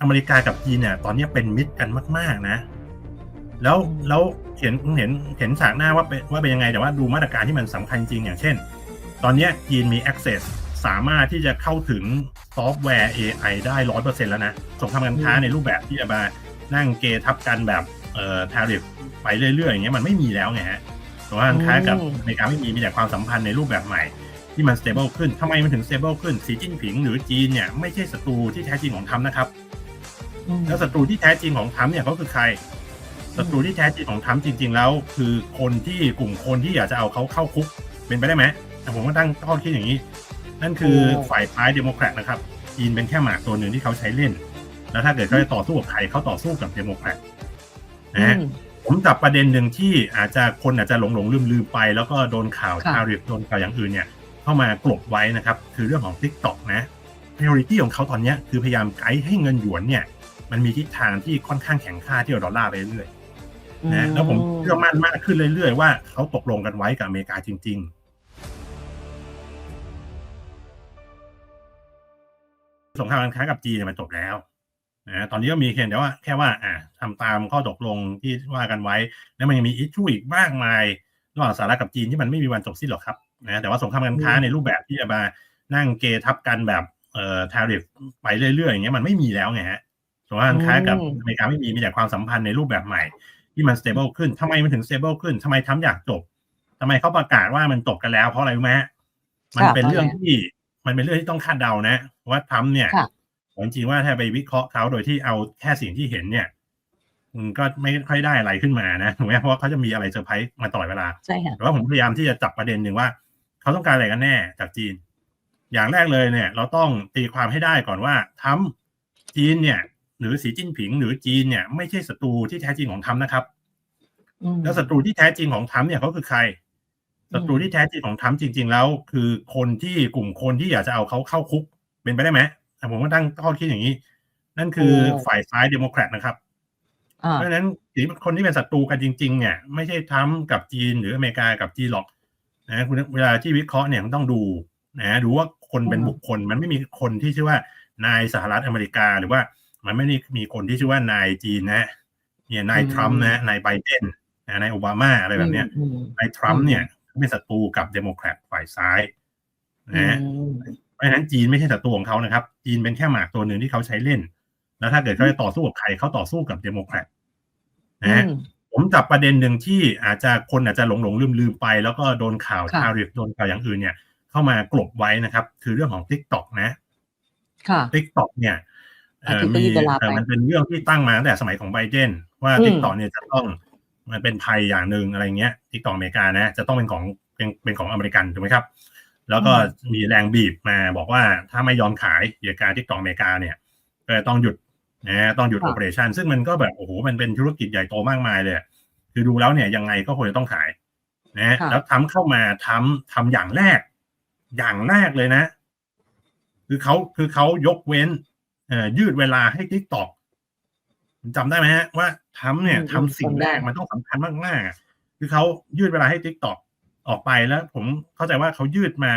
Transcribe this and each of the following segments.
อเมริกากับจีนเนี่ย ตอนนี้เป็นมิตรกันมาก ๆ นะ แล้วแล้วเห็นเห็นเห็นฉากหน้าว่าเป็นว่าเป็นยังไงแต่ว่าดูมาตรการที่มันสำคัญจริงอย่างเช่น ตอนนี้จีนมี access สามารถที่จะเข้าถึงซอฟต์แวร์ AI ได้ร้อยเปอร์เซ็นแล้วนะสงครามการค้าในรูปแบบที่จะมานั่งเกทับกันแบบเอ่อทาริฟไปเรื่อยๆอย่างเงี้ยมันไม่มีแล้วไงฮะสงครามการค้ากับอเมริกาไม่มีมีแต่ความสัมพันธ์ในรูปแบบใหม่ที่มัน stable ขึ้นทำไมมันถึง stable ขึ้นสีจิ้นผิงหรือจีนเนี่ยไม่ใช่ศัตรูที่แท้จริงของทรัมป์นะครับอืม แล้วศัตรูที่แท้จริงของทรัมป์เนี่ยเขาคือใครศัตรูที่แท้จริงของทรัมป์จริง ๆ แล้ว คือคนที่กลุ่มคนที่อยากจะเอาเขาเข้าคุกเป็นไปได้ไหมแต่ผมก็ตั้งข้อคิดอย่างนี้ นั่นคือฝ่ายซ้ายเดโมแครตนะครับจีนเป็นแค่หมากตัวหนึ่งที่เขาใช้เล่น แล้วถ้าเกิดเขาจะต่อสู้กับใครเขาต่อสู้กับเดโมแครตนะฮะอืมผมจับประเด็นหนึ่งที่อาจจะคนอาจจะหลงหลงลืมลืมๆไป แล้วก็โดนข่าวค่ะทาริฟโดนข่าวอย่างอื่นเนี่ย เข้ามากลบไว้นะครับ คือเรื่องของ Tik t o อกนะ priority ของเขาตอนเนี้ยคือพยายามไกด์ให้เงินหยวนเนี่ย มันมีทิศทางที่ค่อนข้างแข็งค่าที่เอาดอลลาร์ไปเรื่อยๆนะแล้วผมเชื่อมั่นมากขึ้นเรื่อยๆว่าเขาตกลงกันไว้กับอเมริกาจริง ๆสงครามการค้ากับจีนเนี่ยมันจบแล้วนะตอนนี้ก็มีเพียงแต่ว่าแค่ว่า อ่าทำตามข้อตกลงที่ว่ากันไว้ แล้วมันยังมีอิชชูอีกมากมายระหว่างสหรัฐกับจีนที่มันไม่มีวันจบสิ้นหรอกครับนะแต่ว่าสงครามการค้าในรูปแบบที่จะมานั่งเกทับกันแบบเอ่อทาริฟไปเรื่อยๆอย่างเงี้ยมันไม่มีแล้วไงฮะ สงครามการค้ากับอเมริกาไม่มีมีแต่ความสัมพันธ์ในรูปแบบใหม่ ที่มัน stable ขึ้นทำไมมันถึง stable ขึ้นทำไมทำอยากจบทำไมเขาประกาศว่ามันจบกันแล้วเพราะอะไรรู้ไหมฮะมันเป็นเรื่องที่มันเป็นเรื่องที่ต้องคาดเดานะว่าทำเนี่ยค่ะจริงๆว่าถ้าไปวิเคราะห์เขาโดยที่เอาแค่สิ่งที่เห็นเนี่ยมันก็ไม่ค่อยได้อะไรขึ้นมานะถูกไหมเพราะว่าเขาจะมีอะไรเซอร์ไพรส์มาตลอดเวลาใช่ค่ะแต่ว่าผมพยายามที่จะจับประเด็นหนึ่งว่า เขาต้องการอะไรกันแน่จากจีน อย่างแรกเลยเนี่ย เราต้องตีความให้ได้ก่อนว่าทรัมป์จีนเนี่ย หรือสีจิ้นผิงหรือจีนเนี่ยไม่ใช่ศัตรูที่แท้จริงของทรัมป์นะครับอืมแล้วศัตรูที่แท้จริงของทรัมป์เนี่ยเขาคือใครอืมศัตรูที่แท้จริงของทรัมป์จริง ๆ แล้ว คือคนที่กลุ่มคนที่อยากจะเอาเขาเข้าคุกเป็นไปได้ไหมแต่ผมก็ตั้งข้อคิดอย่างนี้ นั่นคือฝ่ายซ้ายเดโมแครตนะครับอ่าเพราะฉะนั้นคนที่เป็นศัตรูกันจริง ๆ เนี่ย ไม่ใช่ทรัมป์กับจีนหรืออเมริกากับจีนหรอกนะคุณเวลาที่วิเคราะห์เนี่ยมันต้องดูนะดูว่าคนเป็นอืมบุคคลมันไม่มีคนที่ชื่อว่านายสหรัฐอเมริกาหรือว่า มันไม่ได้มีคนที่ชื่อว่านายจีนนะเนี่ยนายทรัมป์นะนายไบเดนนะนายโอบามาอะไรแบบเนี้ยอืมนายทรัมป์อืมเนี่ยเป็นศัตรูกับเดโมแครตฝ่ายซ้ายอืนะมเพราะฉะนั้นจีนไม่ใช่ศัตรูของเขานะครับ จีนเป็นแค่หมากตัวหนึ่งที่เขาใช้เล่น แล้วถ้าเกิดเขาจะต่อสู้กับใครเขาต่อสู้กับเดโมแครตนะฮะอืมผมจับประเด็นหนึ่งที่อาจจะคนอาจจะหลงหลงลืมลืมๆไป แล้วก็โดนข่าวค่ะทาริฟโดนข่าวอย่างอื่นเนี่ย เข้ามากลบไว้นะครับ คือเรื่องของ Tik t o อกนะ ค่ะ Tik t o อกเนี่ย เอ่ออาทิตย์ก็มียืดเวลาไปเอ่อมันเป็นเรื่องที่ตั้งมาตั้งแต่สมัยของไบเดนว่าอืม Tik t o อกเนี่ยจะต้องมันเป็นภัยอย่างหนึ่งอะไรเงี้ย Tik t o อกอเมริกานะ จะต้องเป็นของเป็นเป็นของอเมริกันถูกไหมครับ แล้วก็มีแรงบีบมาบอกว่าถ้าไม่ยอมขายกิจการที่ต่ออเมริกาเนี่ยก็จะต้องหยุดนะต้องหยุดค่ะโอเปอเรชันซึ่งมันก็แบบโอ้โหมันเป็นธุรกิจใหญ่โตมากมายเลยอะคือดูแล้วเนี่ยยังไงก็ควรจะต้องขายนะค่ะแล้วทำเข้ามาทำทำอย่างแรก อย่างแรกเลยนะ คือเขาคือเขายกเว้นเอ่อ ยืดเวลาให้ทิกตอกจำได้ไหมฮะ ว่าทำเนี่ยอืมทำสิ่งจำได้แรกมันต้องสำคัญมากๆอะคือเขายืดเวลาให้ทิกตอกออกไปแล้ว ผมเข้าใจว่าเขายืดมา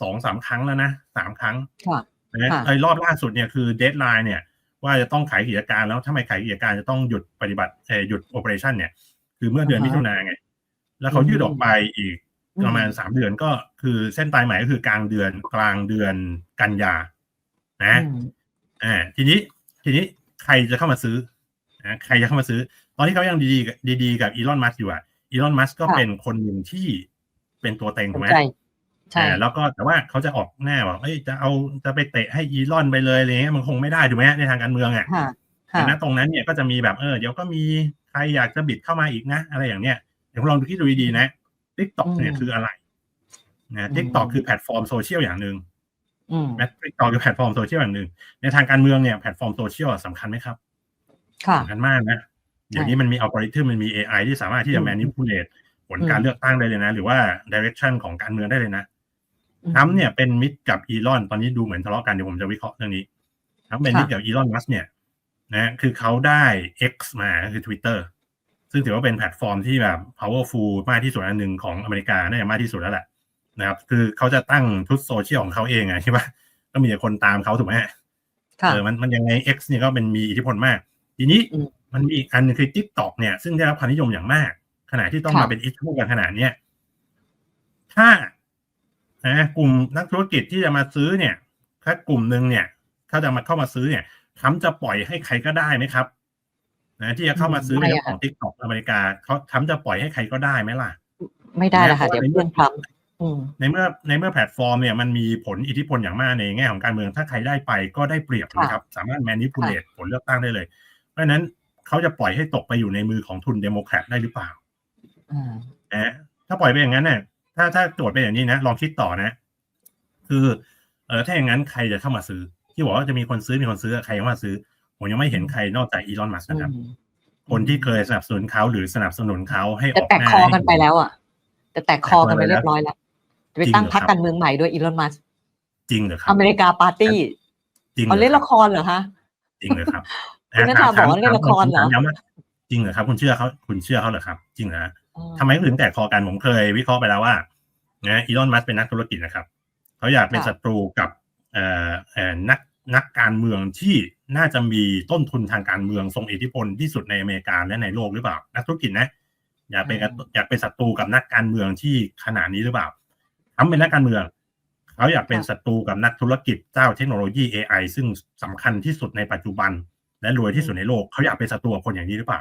สองสามครั้งแล้วนะสามครั้งค่ะนะค่ะไอ้รอบล่าสุดเนี่ยคือเดทไลน์เนี่ย ว่าจะต้องขายกิจการแล้วถ้าไม่ขายกิจการจะต้องหยุดปฏิบัติเอ่อหยุดโอเปอเรชันเนี่ย คือเมื่อเดือนอ่าฮะมิถุนายนไง แล้วเขายืดอืมออกไปอีกอืมประมาณสามเดือนก็คือเส้นตายใหม่ก็คือกลางเดือนกลางเดือนกันยานะ อืมอ่า ทีนี้ ทีนี้ใครจะเข้ามาซื้อนะใครจะเข้ามาซื้อ ตอนที่เขายังดีๆกับดีๆกับอีลอนมัสอยู่อะอีลอนมัสก็ค่ะเป็นคนหนึ่งที่เป็นตัวเต็งสถูกนไหมใจใช่อ่าแล้วก็แต่ว่าเขาจะออกหน้าว่าเอ้ยจะเอาจะไปเตะให้อีลอนไปเลยอะไรเงี้ยมันคงไม่ได้ถูกไหมในทางการเมืองอะค่ะแต่ค่ะณตรงนั้นเนี่ยก็จะมีแบบเออเดี๋ยวก็มีใครอยากจะบิดเข้ามาอีกนะ อะไรอย่างเนี้ยเดี๋ยวลองดูคิดดูดีๆนะ TikTok เนี่ยอืมคืออะไรนะอืม TikTok คือแพลตฟอร์มโซเชียลอย่างหนึ่งอืม แมทติ๊กต็อกคือแพลตฟอร์มโซเชียลอย่างหนึ่งในทางการเมืองเนี่ยแพลตฟอร์มโซเชียลสำคัญไหมครับค่ะสำคัญมากนะเดี๋ยวนี้มันมีอัลกอริทึมมันมี AI ที่สามารถที่จะอืม manipulate ผลอืมการเลือกตั้งได้เลยนะ หรือว่า direction ของการเมืองได้เลยนะอืมทรัมป์เนี่ยเป็นมิตรกับอีลอน ตอนนี้ดูเหมือนทะเลาะกันเดี๋ยวผมจะวิเคราะห์เรื่องนี้ทรัมป์เป็นมิตรกับอีลอนมัสเนี่ยนะคือเขาได้ X มาคือ Twitter ซึ่งถือว่าเป็นแพลตฟอร์มที่แบบ powerful มากที่สุดอันหนึ่งของอเมริกาน่าจะมากที่สุดแล้วแหละ นะครับ คือเขาจะตั้งทุกโซเชียลของเขาเองอะใช่ปะก็มีแต่คนตามเขาถูกไหมค่ะเออมันมันยังไง X เนี่ยก็เป็นมีอิทธิพลมาก ทีนี้อืมมันมีอีกอันหนึงคือ TikTok เนี่ยซึ่งได้รับความนิยมอย่างมาก ขณะที่ต้องค่ะมาเป็นอิชชูกันขนาดเนี้ยถ้านะกลุ่มนักธุรกิจที่จะมาซื้อเนี่ย ถ้ากลุ่มหนึ่งเนี่ยเขาจะมาเข้ามาซื้อเนี่ยทรัมป์จะปล่อยให้ใครก็ได้ไหมครับ นะที่จะเข้ามาซื้อเป็นเจ้าของ TikTok อเมริกาเขาทรัมป์จะปล่อยให้ใครก็ได้ไหมล่ะ ไม่ได้แล้วค่ะเพเดี๋ยราะวว่าเพื่อนทรัมป์อืม ในเมื่อในเมื่อแพลตฟอร์มเนี่ยมันมีผลอิทธิพลอย่างมากในแง่ของการเมืองถ้าใครได้ไปก็ได้เปรียบนะครับ สามารถแมนิพูเลตผลเลือกตั้งได้เลย เพราะฉะนั้นเขาจะปล่อยให้ตกไปอยู่ในมือของทุนเดโมแครตได้หรือเปล่าอ่านะถ้าปล่อยไปอย่างนั้นเนี่ยถ้าถ้าโจทย์เป็นอย่างนี้นะลองคิดต่อนะ คือเออถ้าอย่างนั้นใครจะเข้ามาซื้อ ที่บอกว่าจะมีคนซื้อมีคนซื้อใครเข้ามาซื้อ ผมยังไม่เห็นใครนอกจากอีลอนมัสนะครับอืมคนที่เคยสนับสนุนเขาหรือสนับสนุนเขาให้อแต่อกแตกหน้าคอให้กันไปแล้วอะแต่แตกคอกันไปเรียบร้อยแล้ว จะไปจริงตั้งเหรอพรรคครับการเมืองใหม่ด้วยอีลอนมัสจริงเหรอครับอเมริกาปาร์ตี้จริงเหรเอาอเล่นครับละครเหรอคะจริงเหรอครับคุณนัทธาบอกว่าเล่นละครเหรอถามย้ำว่าจริงเหรอครับ คุณเชื่อเขาคุณเชื่อเขาเหรอครับ จริงเหรออ๋อทำไมเขาถึงแตกคอกันผมเคยวิเคราะห์ไปแล้วว่านะอีลอนมัสเป็นนักธุรกิจนะครับเขาอยากเป็นค่ะศัตรูกับเอ่อเอ่อนักนักการเมืองที่น่าจะมีต้นทุนทางการเมืองทรงอิทธิพลที่สุดในอเมริกาและในโลกหรือเปล่า นักธุรกิจนะ อยากเป็นกับอยากเป็นศัตรูกับนักการเมืองที่ขนาดนี้หรือเปล่า ทำเป็นนักการเมือง เขาอยากเป็นศัตรูกับนักธุรกิจเจ้าเทคโนโลยี AI ซึ่งสำคัญที่สุดในปัจจุบัน และรวยที่สุดในโลก เขาอยากเป็นศัตรูกับคนอย่างนี้หรือเปล่า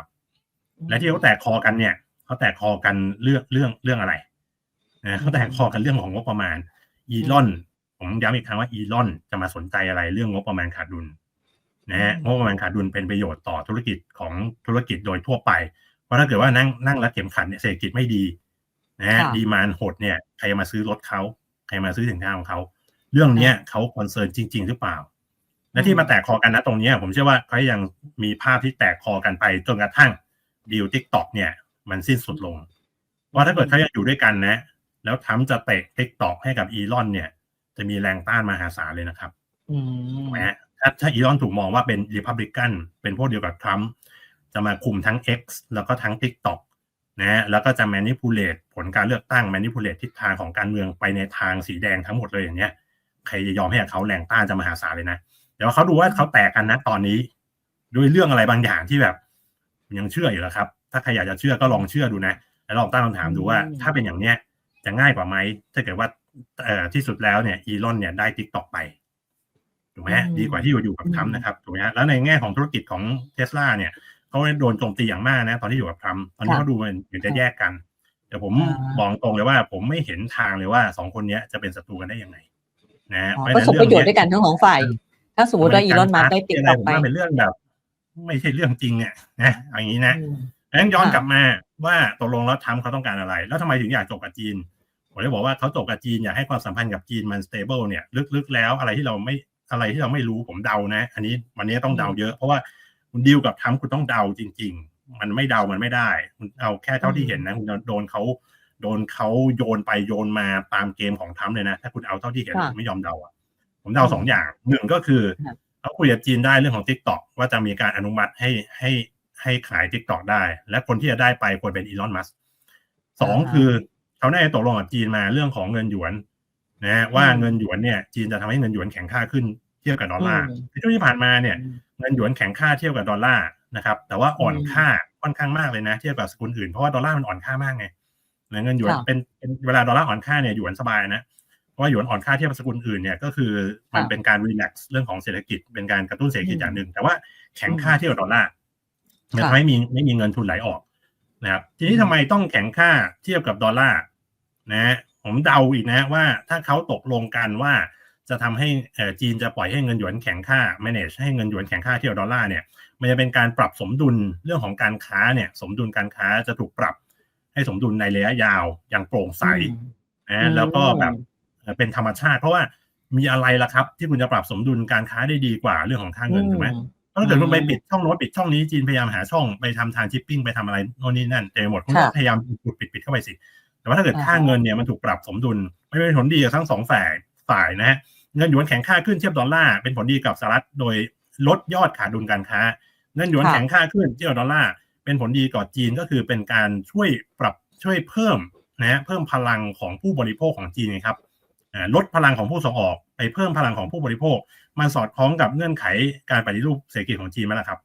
และที่เขาแตกคอกันเนี่ย เขาแตกคอกันเรื่องเรื่องเรื่องอะไรนะเขาแตกคอกันเรื่องของงบประมาณ อีลอน ผมย้ำอีกครั้งว่าอีลอนจะมาสนใจอะไรเรื่องงบประมาณขาดดุลนะฮะงบประมาณขาดดุลเป็นประโยชน์ต่อธุรกิจของธุรกิจโดยทั่วไป เพราะถ้าเกิดว่านั่งนั่งรัดเข็มขัดเนี่ยเศรษฐกิจไม่ดี นะฮะค่ะดีมานหดเนี่ยใครมาซื้อรถเขาใครมาซื้อสินค้าของเขาเรื่องเนี้ยเขาคอนเซิร์นจริง ๆ หรือเปล่า และที่มาแตกคอกันนะตรงเนี้ยผมเชื่อว่าเขายังมีภาพที่แตกคอกันไปจนกระทั่งดีลทิกตอกเนี่ย มันสิ้นสุดลง ว่าถ้าเกิดเขายังอยู่ด้วยกันนะ แล้วทำจะเตะทิกตอกให้กับอีลอนเนี่ย จะมีแรงต้านมหาศาลเลยนะครับอืมถูกไหมฮะถ้าถ้าอีลอนถูกมองว่าเป็นริพับลิกันเป็นพวกเดียวกับทรัมป์จะมาคุมทั้ง X แล้วก็ทั้ง TikTok นะฮะแล้วก็จะ manipulate ผลการเลือกตั้ง manipulate ทิศทางของการเมืองไปในทางสีแดงทั้งหมดเลยอย่างเนี้ยใครจะยอมให้กับเขาแรงต้านจะมหาศาลเลยนะเดี๋ยวเขาดูว่าเขาแตกกันนะตอนนี้ ด้วยเรื่องอะไรบางอย่างที่แบบยังเชื่ออยู่แล้วครับ ถ้าใครอยากจะเชื่อก็ลองเชื่อดูนะ แล้วลองตั้งคำถามดูว่า ถ้าเป็นอย่างเนี้ยจะง่ายกว่าไหมถ้าเกิดว่าเอ่อที่สุดแล้วเนี่ยอีลอนเนี่ยได้ทิกตอกไปถูกไหมฮะอืมดีกว่าที่อยู่อยู่กับทรัมป์นะครับถูกไหมฮะแล้วในแง่ของธุรกิจของเทสลาเนี่ย เขาโดนโจมตีอย่างมากนะ ตอนที่อยู่กับทรัมป์ตอนนี้เขาดูมันเหมือนจะแยกกัน แต่ผมบอกตรงเลยว่า ผมไม่เห็นทางเลยว่าสองคนเนี้ยจะเป็นศัตรูกันได้ยังไง นะฮะอ๋อเพราะฉะก็นั้นสมประโยชน์เรื่องเนี้ยด้วยกันทั้งสองฝ่าย ถ้าสมมติว่าอีลอนมัสก์ได้ติดอะไรต่อผมไปว่าเป็นเรื่องแบบ ไม่ใช่เรื่องจริงอะนะเอย่างนี้นะอืมงั้นย้อนค่ะกลับมาว่าตกลงแล้วทำเขาต้องการอะไร แล้วทำไมถึงอยากจบกับจีนผมเลยบอกว่าเขาจบกับจีนอยากให้ความสัมพันธ์กับจีนมันสเตเบิลเนี่ยลึกๆแล้วอะไรที่เราไม่อะไรที่เราไม่รู้ผมเดานะ อันนี้วันนี้ต้องเดาเยอะเพราะว่า คุณดีลกับทำคุณต้องเดาจริง ๆ มันไม่เดามันไม่ได้ คุณเอาแค่เท่าที่เห็นนะคุณโดนเขาโดนเขาโยนไปโยนมาตามเกมของทำเลยนะ ถ้าคุณเอาเท่าที่เห็นค่ะผมไม่ยอมเดาอะผมเดาสองอย่างหนึ่งก็คือค่ะเขาคุยกับจีนได้เรื่องของ t ิ k t o k ว่าจะมีการอนุมัติให้ให้ให้ขาย t ิ k t o k ได้ และคนที่จะได้ไปควรเป็นอีลอนมัสสองอ่าคือเขาได้ตกลงกับจีนมาเรื่องของเงินหยวนนะฮะว่าอืมเงินหยวนเนี่ย จีนจะทำให้เงินหยวนแข็งค่าขึ้นเทียบกับดอลลาร์อืมในช่วงที่ผ่านมาเนี่ยเงินหยวนแข็งค่าเทียบกับดอลลาร์นะครับ แต่ว่าอ่อนอืมค่าค่อนข้างมากเลยนะเทียบกับสกุลอื่นเพราะว่าดอลลาร์มันอ่อนค่ามากไงเงินหยวนค่ะเป็นเป็นเวลาดอลลาร์อ่อนค่าเนี่ยหยวนสบายนะเพราะว่าหยวนอ่อนค่าเทียบกับสกุลอื่นเนี่ยก็คือมันค่ะเป็นการรีแลกซ์เรื่องของเศรษฐกิจเป็นการกระตุ้นเศรษฐกิจอืมอย่างหนึ่ง แต่ว่าแข็งค่าอืมเทียบกับดอลลาร์มันค่ะทำให้มีไม่มีเงินทุนไหลออกนะครับ ทีนี้ทำไมต้องแข็งค่าเทียบกับดอลลาร์นะ ผมเดาอีกนะว่าถ้าเขาตกลงกันว่า จะทำให้เอ่อจีนจะปล่อยให้เงินหยวนแข็งค่า manage ให้เงินหยวนแข็งค่าเทียบกับดอลลาร์เนี่ยมันจะเป็นการปรับสมดุลเรื่องของการค้าเนี่ยสมดุลการค้าจะถูกปรับให้สมดุลในระยะยาวอย่างโปร่งใสอืมนะแล้วก็แบบเอ่อเป็นธรรมชาติ เพราะว่ามีอะไรล่ะครับ ที่คุณจะปรับสมดุลการค้าได้ดีกว่าเรื่องของค่าเงินถูกไหมเพราะถ้าเกิดคุณไปปิดช่องโน้นปิดช่องนี้จีนพยายามหาช่องไปทำทางชิปปิ้งไปทำอะไรโน่นนี่นั่นเต็มไปหมดคุณก็ค่ะพยายามปิดปิดปิดเข้าไปสิแต่ว่าถ้าเกิดอ่าค่าเงินเนี่ยมันถูกปรับสมดุลไม่เป็นผลดีกับทั้งสองฝ่ายฝ่ายนะฮะ เงินหยวนแข็งค่าขึ้นเทียบดอลลาร์เป็นผลดีกับสหรัฐโดยลดยอดขาดดุลการค้า เงินหยวนค่ะแข็งค่าขึ้นเทียบกับดอลลาร์เป็นผลดีกับจีนก็คือเป็นการช่วยปรับช่วยเพิ่มนะฮะเพิ่มพลังของผู้บริโภคของจีนไงครับอ่าลดพลังของผู้ส่งออก ไปเพิ่มพลังของผู้บริโภค มันสอดคล้องกับเงื่อนไขการปฏิรูปเศรษฐกิจของจีนไหมล่ะครับ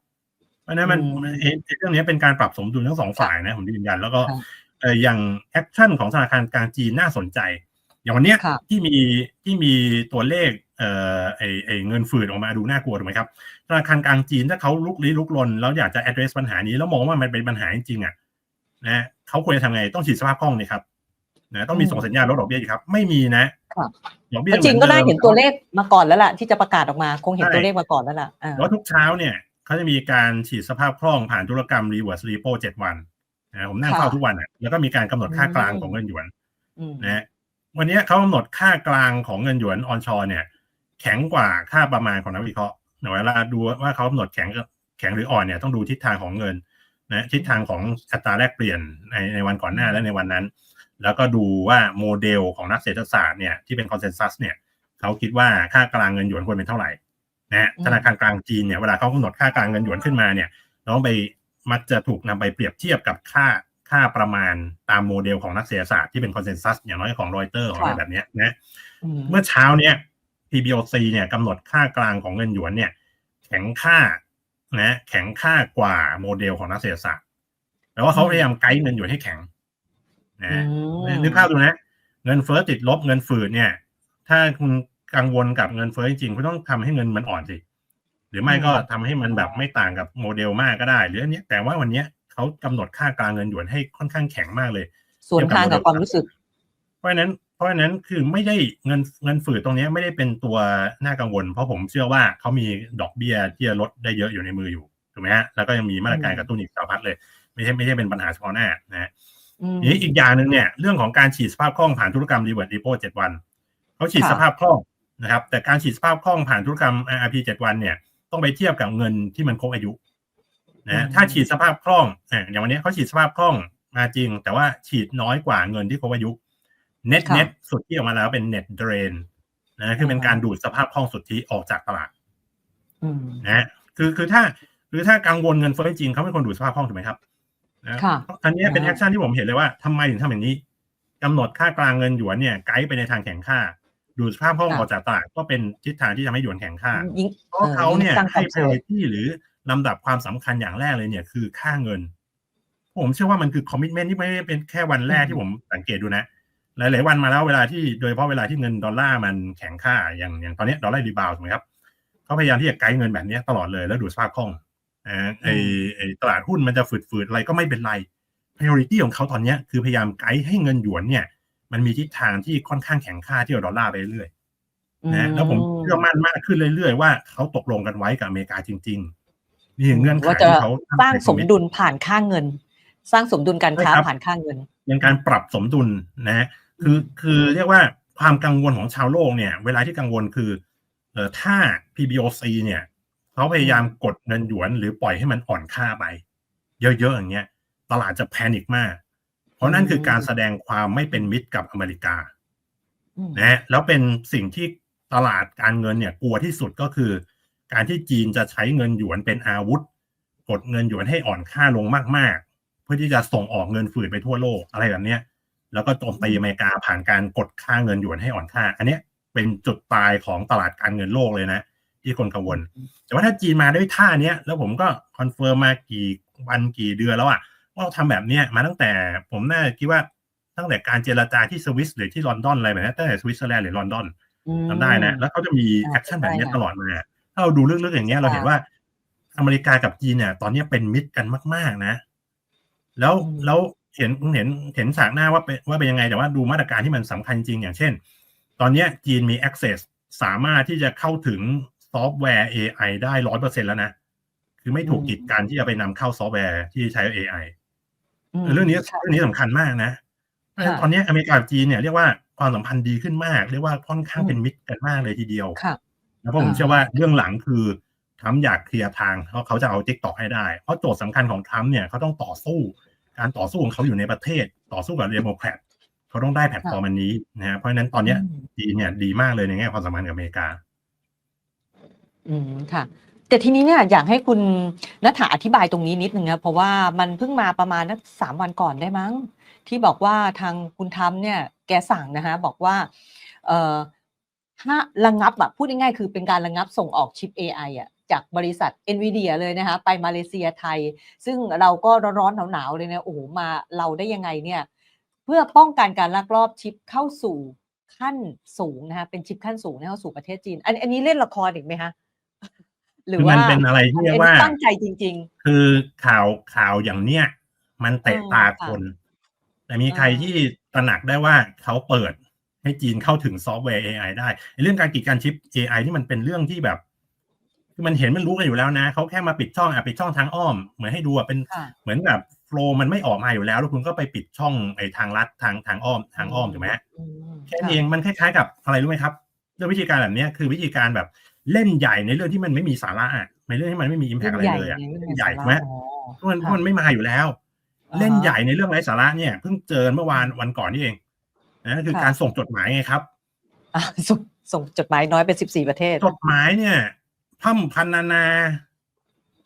เพราะฉะนั้นมันอืมเอ่อเรื่องนี้เป็นการปรับสมดุลทั้งสองฝ่ายนะผมยืนยันแล้วก็ค่ะเอ่ออย่างแอคชั่นของธนาคารกลางจีนน่าสนใจ อย่างวันเนี้ยค่ะที่มีที่มีตัวเลขเอ่อไอไอเงินฝืดออกมาดูน่ากลัวถูกไหมครับธนาคารกลางจีนถ้าเขาลุกลี้ลุกลนแล้วอยากจะ address ปัญหานี้แล้วมองว่ามันเป็นปัญหาจริงๆอะนะเขาควรจะทำไงต้องฉีดสภาพคล่องนี่ครับนะต้องมีส่งสัญญาณลดดอกเบี้ยอยู่ครับ ไม่มีนะครับดอกเบี้ยแล้วจีนก็ได้เห็นตัวเลขมาก่อนแล้วล่ะที่จะประกาศออกมาคงเห็นใช่ตัวเลขมาก่อนแล้วล่ะอ่าเพราะทุกเช้าเนี่ยเขาจะมีการฉีดสภาพคล่องผ่านธุรกรรม reverse repo เจ็ดวันนะผมนั่งค่ะเฝ้าทุกวันอะแล้วก็มีการกำหนดค่ากลางของเงินหยวนอืมนะฮะ วันนี้เขากำหนดค่ากลางของเงินหยวนออนชอเนี่ย แข็งกว่าค่าประมาณของนักวิเคราะห์เวลาดูว่าเขากำหนดแข็งแข็งหรืออ่อนเนี่ยต้องดูทิศทางของเงินนะทิศทางของอัตราแลกเปลี่ยนในในวันก่อนหน้าและในวันนั้น แล้วก็ดูว่าโมเดลของนักเศรษฐศาสตร์เนี่ยที่เป็นคอนเซนแซสเนี่ยเขาคิดว่าค่ากลางเงินหยวนควรเป็นเท่าไหร่นะฮะอืมธนาคารกลางจีนเนี่ยเวลาเขากำหนดค่ากลางเงินหยวนขึ้นมาเนี่ยเราต้องไปมักจะถูกนำไปเปรียบเทียบกับค่า ค่าประมาณตามโมเดลของนักเศรษฐศาสตร์ที่เป็นคอนเซนแซสอย่างน้อยของรอยเตอร์ของอะไรแบบเนี้ยนะอืมเมื่อเช้าเนี่ย PBOC เนี่ยกำหนดค่ากลางของเงินหยวนเนี่ย แข็งค่านะแข็งค่ากว่าโมเดลของนักเศรษฐศาสตร์แปลว่าเขาพยายามไกด์เงินหยวนให้แข็งนะอืมนึกภาพดูนะ เงินเฟ้อติดลบเงินฝืดเนี่ย ถ้าคุณกังวลกับเงินเฟ้อจริงๆคุณต้องทำให้เงินมันอ่อนสิหรือไม่ก็ทำให้มันแบบไม่ต่างกับโมเดลมากก็ได้ หรืออันเนี้ยแต่ว่าวันเนี้ย เขากำหนดค่ากลางเงินหยวนให้ค่อนข้างแข็งมากเลยส่วนทางกับความรู้สึก เพราะฉะนั้นเพราะฉะนั้นคือไม่ได้เงินเงินฝืดตรงเนี้ยไม่ได้เป็นตัวน่ากังวล เพราะผมเชื่อว่าเขามีดอกเบี้ยที่จะลดได้เยอะอยู่ในมืออยู่ถูกไหมฮะแล้วก็ยังมีมาตรการกระตุ้นอีกสารพัดเลย ไม่ใช่ไม่ใช่เป็นปัญหาเฉพาะหน้านะฮะอืมทีนี้อีกอย่างหนึ่งเนี่ยเรื่องของการฉีดสภาพคล่องผ่านธุรกรรมรีเวิร์ดรีโปเจ็ดวันเขาฉีดค่ะสภาพคล่องนะครับ แต่การฉีดสภาพคล่องผ่านธุรกรรม RRP เจ็ดวันเนี่ยต้องไปเทียบกับเงินที่มันครบอายุ นะฮะถ้าฉีดสภาพคล่องอะอย่างวันนี้เขาฉีดสภาพคล่องมาจริง แต่ว่าฉีดน้อยกว่าเงินที่ครบอายุเน็ตค่ะเน็ตสุดที่ออกมาแล้วเป็นเน็ตเดรนนะคือเป็นการดูดสภาพคล่องสุทธิออกจากตลาดอืมนะฮะคือคือถ้าคือถ้ากังวลเงินเฟ้อจริงเขาไม่ควรดูดสภาพคล่องถูกไหมครับนะค่ะอันเนี้ยเป็นอ่าแอคชั่นที่ผมเห็นเลยว่าทำไมถึงทำอย่างนี้กำหนดค่ากลางเงินหยวนเนี่ยไกด์ไปในทางแข่งค่า ดูดสภาพคล่องออกจากตลาดก็เป็นทิศทางที่ทำให้หยวนแข่งค่ายิ่งเพราะเขาเนี่ยสร้างคให้วามเชื่อ priority หรือ ลำดับความสำคัญอย่างแรกเลยเนี่ยคือค่าเงิน ผมเชื่อว่ามันคือคอมมิชเมนที่ไม่ได้เป็นแค่วันแรกที่ผมสังเกตดูนะ หลาย ๆ วันมาแล้วเวลาที่โดยเฉพาะเวลาที่เงินดอลลาร์มันแข็งค่าอย่างอย่างตอนเนี้ยดอลลาร์รีบาวถูกไหมครับเขาพยายามที่จะไกด์เงินแบบเนี้ยตลอดเลยแล้วดูดสภาพคล่องอ่าไอไอตลาดหุ้นมันจะฝืด ๆ อะไรก็ไม่เป็นไร priority ของเขาตอนเนี้ยคือพยายามไกด์ให้เงินหยวนเนี่ย มันมีทิศทางที่ค่อนข้างแข็งค่าที่กับดอลลาร์ไปเรื่อยนะแล้วผมเชื่อมั่นมากขึ้นเรื่อย ๆ ว่าเขาตกลงกันไว้กับอเมริกาจริง ๆ นี่คือเงื่อนไขว่าจะที่เขาสร้างสมดุลผ่านค่าเงิน สร้างสมดุลการค้าใช่ครับผ่านค่าเงินเป็นการปรับสมดุลนะ คือคือเรียกว่าความกังวลของชาวโลกเนี่ย เวลาที่กังวลคือเอ่อถ้า PBOC เนี่ยเขาพยายามกดเงินหยวนหรือปล่อยให้มันอ่อนค่าไป เยอะๆอย่างเงี้ย ตลาดจะแพนิคมาก เพราะนั่นคือการแสดงความไม่เป็นมิตรกับอเมริกาอืมนะฮะแล้วเป็นสิ่งที่ตลาดการเงินเนี่ยกลัวที่สุดก็คือ การที่จีนจะใช้เงินหยวนเป็นอาวุธ กดเงินหยวนให้อ่อนค่าลงมาก ๆ เพื่อที่จะส่งออกเงินฝืดไปทั่วโลกอะไรแบบเนี้ยแล้วก็โจมตีอเมริกาผ่านการกดค่าเงินหยวนให้อ่อนค่า อันเนี้ยเป็นจุดตายของตลาดการเงินโลกเลยนะ ที่คนกังวล แต่ว่าถ้าจีนมาด้วยท่าเนี้ย แล้วผมก็คอนเฟิร์มมากี่วันกี่เดือนแล้วอะว่าเราทำแบบเนี้ยมาตั้งแต่ผมน่าคิดว่าตั้งแต่การเจรจาที่สวิสหรือที่ลอนดอนอะไรแบบนี้ตั้งแต่สวิตเซอร์แลนด์หรือลอนดอนอืมจำได้นะ แล้วเขาจะมีอ่าแอคชั่นแบบนี้ใช่ค่ะตลอดมาถ้าเราดูลึกๆอย่างเงี้ยเราเห็นค่ะว่า อเมริกากับจีนเนี่ย ตอนนี้เป็นมิตรกันมาก ๆ นะ แล้วอืมแล้วเห็นเห็นเห็นฉากหน้าว่าเป็นว่าเป็นยังไง แต่ว่าดูมาตรการที่มันสำคัญจริงอย่างเช่น ตอนเนี้ยจีนมี access สามารถที่จะเข้าถึงซอฟต์แวร์ AI ได้ร้อยเปอร์เซ็นแล้วนะ คือไม่ถูกอืมกีดกันที่จะไปนำเข้าซอฟต์แวร์ที่ใช้ AI มเรื่องนี้ค่ะเรื่องนี้สำคัญมากนะเพราะฉะนั้นค่ะตอนนี้อเมริกากับจีนเนี่ยเรียกว่าความสัมพันธ์ดีขึ้นมาก เรียกว่าค่อนข้างอืมเป็นมิตรกันมากเลยทีเดียวค่ะ แล้วเพราะผมอ่าเชื่อว่าเรื่องหลังคือทรัมป์อยากเคลียร์ทางเพราะเขาจะเอาทิกตอกให้ได้ เพราะโจทย์สำคัญของทรัมป์เนี่ยเขาต้องต่อสู้ การต่อสู้ของเขาอยู่ในประเทศ ต่อสู้กับเดโมแครตเขาต้องได้แพลตฟอร์มอันนี้นะฮะเพราะฉะนั้นตอนเนี้ยอืมจีนเนี่ยดีมากเลยในแง่ความสัมพันธ์กับอเมริกา อืมค่ะแต่ทีนี้เนี่ยอยากให้คุณนัฐาอธิบายตรงนี้นิดนึงนะเพราะว่ามันเพิ่งมาประมาณนักสามวันก่อนได้มั้ง ที่บอกว่าทางคุณทรัมป์เนี่ยแกสั่งนะคะบอกว่า เอ่อ ถ้าระงับอะพูดง่ายๆคือเป็นการระงับส่งออกชิป AI อะจากบริษัท NVIDIA เลยนะคะ ไปมาเลเซียไทย ซึ่งเราก็ร้อนๆหนาวๆเลยนะโอ้โหมาเราได้ยังไงเนี่ย เพื่อป้องกันการลักลอบชิปเข้าสู่ขั้นสูงนะคะเป็นชิปขั้นสูงเข้าสู่ประเทศจีน อันอันนี้เล่นละครอีกไหมคะหรือคือว่ามันเป็นอะไรที่เรียกว่าตั้งใจจริงคือข่าวข่าวอย่างเนี้ยมันเตะเออตาค่ะคน แต่มีใครเออที่ตระหนักได้ว่าเขาเปิด ให้จีนเข้าถึงซอฟต์แวร์ AI ได้ไอ้เรื่องการกีดกันชิป AI ที่มันเป็นเรื่องที่แบบคือมันเห็นมันรู้กันอยู่แล้วนะเขาแค่มาปิดช่องอะปิดช่องทางอ้อม เหมือนให้ดูอะเป็นค่ะเหมือนแบบโฟล์มันไม่ออกมาอยู่แล้ว แล้วคุณก็ไปปิดช่องไอ้ทางลัดทางทางอ้อมทางอ้อมถูกไหมฮะอืมแค่นี้เองมันคล้ายๆกับอะไรรู้ไหมครับเรื่องวิธีการแบบเนี้ยคือวิธีการแบบเล่นใหญ่ในเรื่องที่มันไม่มีสาระอะในเรื่องที่มันไม่มีอิมแพเล่กนอะไรใหญ่เลยอะไงเล่เล่นนใหใหญ่ญ่ใช่ไหมอ๋อเพราะมันเพค่ะราะมันไม่มาอยู่แล้วอ่าฮะเล่นใหญ่ในเรื่องไร้สาระเนี่ยเพิ่งเจอเมื่อวานวันก่อนนี่เอง นะคือค่ะการส่งจดหมายไงครับอะส่งส่งจดหมายน้อยเป็นสิบสี่ประเทศ จดหมายเนี่ยพร่ำพันนานา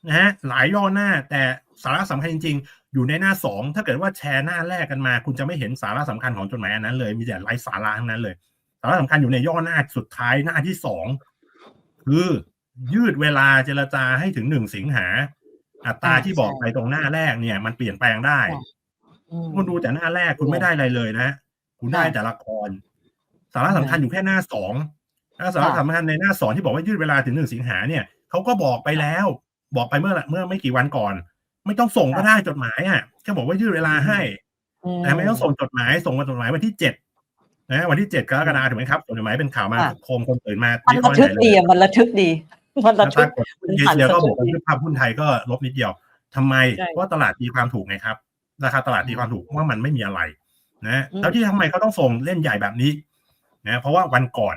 นะฮะหลายย่อหน้าแต่สาระสำคัญจริง ๆ อยู่ในหน้าสองถ้าเกิดว่าแชร์หน้าแรกกันมา คุณจะไม่เห็นสาระสำคัญของจดหมายอันนั้นเลยมีแต่ไร้สาระทั้งนั้นเลยสาระสำคัญอยู่ในย่อหน้าสุดท้ายหน้าที่สองคือยืดเวลาเจรจาให้ถึงหนึ่งสิงหา อัตราอ่าที่บอกใช่ไปตรงหน้าแรกเนี่ย มันเปลี่ยนแปลงได้ค่ะอืมคุณดูแต่หน้าแรกคุณไม่ได้อะไรเลยนะ คุณได้ค่ะแต่ละคร สาระสำคัญอยู่แค่หน้าสองแล้วสาระค่ะสำคัญในหน้าสองที่บอกว่ายืดเวลาถึงหนึ่งสิงหาเนี่ยเขาก็บอกไปแล้ว บอกไปเมื่อเมื่อไม่กี่วันก่อน ไม่ต้องส่งก็ได้จดหมายอะแค่บอกว่ายืดเวลาให้อืมแต่ไม่ต้องส่งจดหมาย ส่งมาจดหมายวันที่เจ็ดนะวันที่เจ็ดกรกฎาคมถูกไหมครับส่งจดหมายเป็นข่าวมาค่ะโคมคนตื่นมามันวิระเคราะห์ทึกใหญ่ดีเลยอะมันระทึกดีมันแล้ระวทึปรากกฏหุ้นเอเชียก็บวกกันขึ้นภาพหุ้นไทยก็ลบนิดเดียวทำไมใช่เพราะตลาดตีความถูกไงครับราคาตลาดตีความถูกเพราะว่ามันไม่มีอะไร นะอืมแล้วที่ทำไมเขาต้องส่งเล่นใหญ่แบบนี้นะเพราะว่าวันก่อน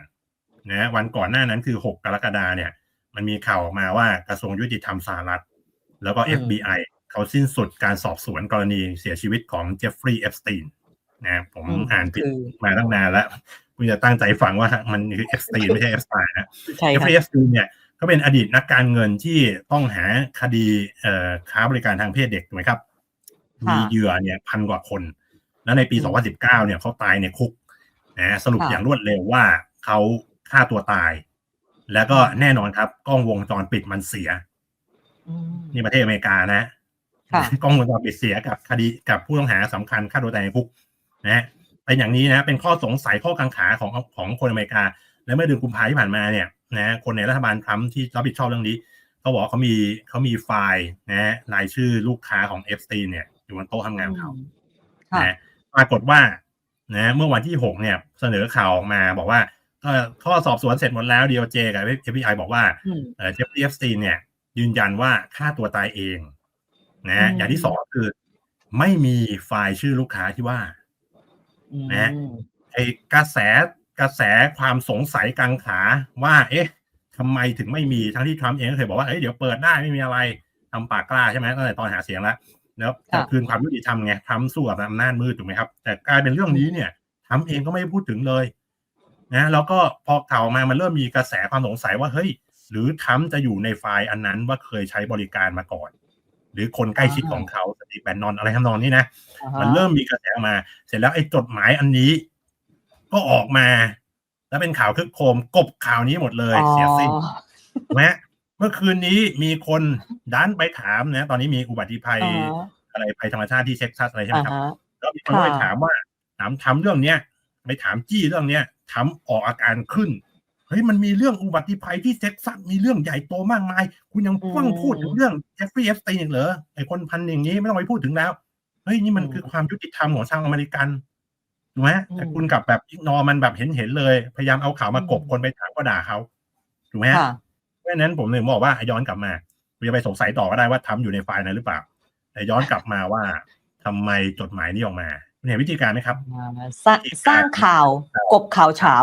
นะวันก่อนหน้านั้นคือ6กรกฎาเนี่ย มันมีข่าวออกมาว่ากระทรวงยุติธรรมสหรัฐ แล้วก็ FBI เขาสิ้นสุดการสอบสวนกรณีเสียชีวิตของเจฟฟรีย์เอฟสตีนนะผมอืมอ่านผิดคือมาตั้งนานแล้วคุณจะตั้งใจฟังว่ามันคือเอฟสตีนไม่ใช่เอฟสไตน์นะใช่เจฟฟค่ะรีย์เอฟสตีนเนี่ยก็เป็นอดีตนักการเงินที่ต้องหาคดีเอ่อค้าบริการทางเพศเด็กถูกไหมครับค่ะมีเหยื่อเนี่ยพันกว่าคน แล้วในปีอืม2019 เนี่ยเขาตายในคุกนะสรุปค่ะอย่างรวดเร็วว่าเขาฆ่าตัวตาย แล้วก็แน่นอนครับ กล้องวงจรปิดมันเสียอืมนี่ประเทศอเมริกานะค่ะกล้องวงจรปิดเสียกับคดีกับผู้ต้องหาสำคัญฆ่าตัวตายในคุก นะเป็นอย่างนี้นะ เป็นข้อสงสัยข้อกังขาของของคนอเมริกา และเมื่อเดือนกุมภาพันธ์ที่ผ่านมาเนี่ยนะคนในรัฐบาลทรัมป์ที่รับผิดชอบเรื่องนี้เขาบอกว่าเขามีเขามีไฟล์นะรายชื่อลูกค้าของเอฟสตีนเนี่ยอยู่บนโต๊ะทำงานของเขาค่ะนะ ปรากฏว่านะเมื่อวันที่หกเนี่ยเสนอข่าวออกมาบอกว่าก็ข้อสอบสวนเสร็จหมดแล้ว DOJ กับ FBI บอกว่าอืมเอ่อเจฟฟี่เอฟสตีนเนี่ย ยืนยันว่าฆ่าตัวตายเองนะอืมอย่างที่สองคือ ไม่มีไฟล์ชื่อลูกค้าที่ว่าอืมนะไอ้กระแสกระแสความสงสัยกังขาว่า เอ๊ะทำไมถึงไม่มีทั้งที่ทรัมป์เองก็เคยบอกว่าเอ้ยเดี๋ยวเปิดได้ไม่มีอะไรทำปากกล้าใช่ไหมตั้งแต่ตอนหาเสียงแล้ว แล้วจะคืนความยุติธรรมไงทำสู้กับอำนาจมืดถูกไหมครับ แต่กลายเป็นเรื่องนี้เนี่ยทำเองก็ไม่ได้พูดถึงเลยนะแล้วก็พอข่าวออกมามันเริ่มมีกระแสความสงสัยว่าเฮ้ย หรือทำจะอยู่ในไฟล์อันนั้นว่าเคยใช้บริการมาก่อน หรือคนใกล้ชิดของเขาสตีฟแบนนอนอะไรทำนองนี้นะอ่าฮะมันเริ่มมีกระแสออกมา เสร็จแล้วไอ้จดหมายอันนี้ ก็ออกมา แล้วเป็นข่าวคึกโครมกบข่าวนี้หมดเลย เสียสิ้นอ๋อถูกไหม เมื่อคืนนี้มีคนดันไปถามนะ ตอนนี้มีอุบัติภัยอ่าฮะอะไรภัยธรรมชาติที่เท็กซัสอะไรใช่ไหมอ่าครับ ฮะ แล้วมีคนก็ไปค่ะ ถามว่าถามทำเรื่องเนี้ยไปถามจี้เรื่องเนี้ยทำออกอาการขึ้นเฮ้ยมันมีเรื่องอุบัติภัยที่เท็กซัสมีเรื่องใหญ่โตมากมาย คุณยังพ่วงพูดถึงเรื่องเจฟฟรีย์เอฟสตีนอีกเหรอไอคนพันอย่างนี้ไม่ต้องไปพูดถึงแล้วเฮ้ยนี่มันคือความยุติธรรมของชาวอเมริกันถูกไหมแต่คุณกลับแบบอิกนอมันแบบเห็นเห็นๆเลย พยายามเอาข่าวมากบคนไปถามก็ด่าเขาถูกไหมฮะ ค่ะเพ ราะฉะนั้นผมเลยบอกว่าย้อนกลับมาคุณจะไปสงสัยต่อก็ได้ว่าทำอยู่ในไฟล์นั้นหรือเปล่า แต่ย้อนกลับมาว่าทำไมจดหมายนี้ออกมาคุณเห็นวิธีการไหมครับสร้างสร้างข่าวกบข่าวเฉา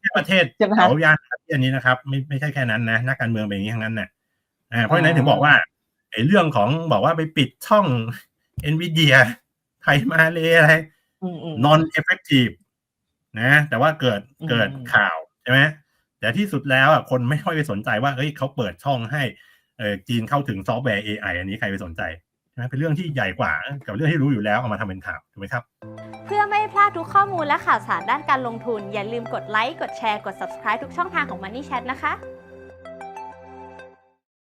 แค่ประเทศใช่ไหมคะเขาย่านอาเซียนนี้นะครับ ไม่ไม่ใช่แค่นั้นนะนักการเมืองเป็นอย่างนี้ทั้งนั้นน่ะอ่าเพราะฉะนั้นถึงบอกว่าไอ้เรื่องของบอกว่าไปปิดช่อง NVIDIA ไทยมาเลยอะไรอืมอืม non effective นะ แต่ว่าเกิดอืมเกิดข่าวใช่ไหม แต่ที่สุดแล้วอะคนไม่ค่อยไปสนใจว่าเอ้ยเขาเปิดช่องให้เออจีนเข้าถึงซอฟต์แวร์ AI อันนี้ใครไปสนใจใช่ไหมเป็นเรื่องที่ใหญ่กว่ากับเรื่องที่รู้อยู่แล้วเอามาทำเป็นข่าวถูกไหมครับ เพื่อไม่ไม่พลาดทุกข้อมูลและข่าวสารด้านการลงทุน อย่าลืมกดไลค์กดแชร์กด subscribe ทุกช่องทางของ Money Chat นะคะ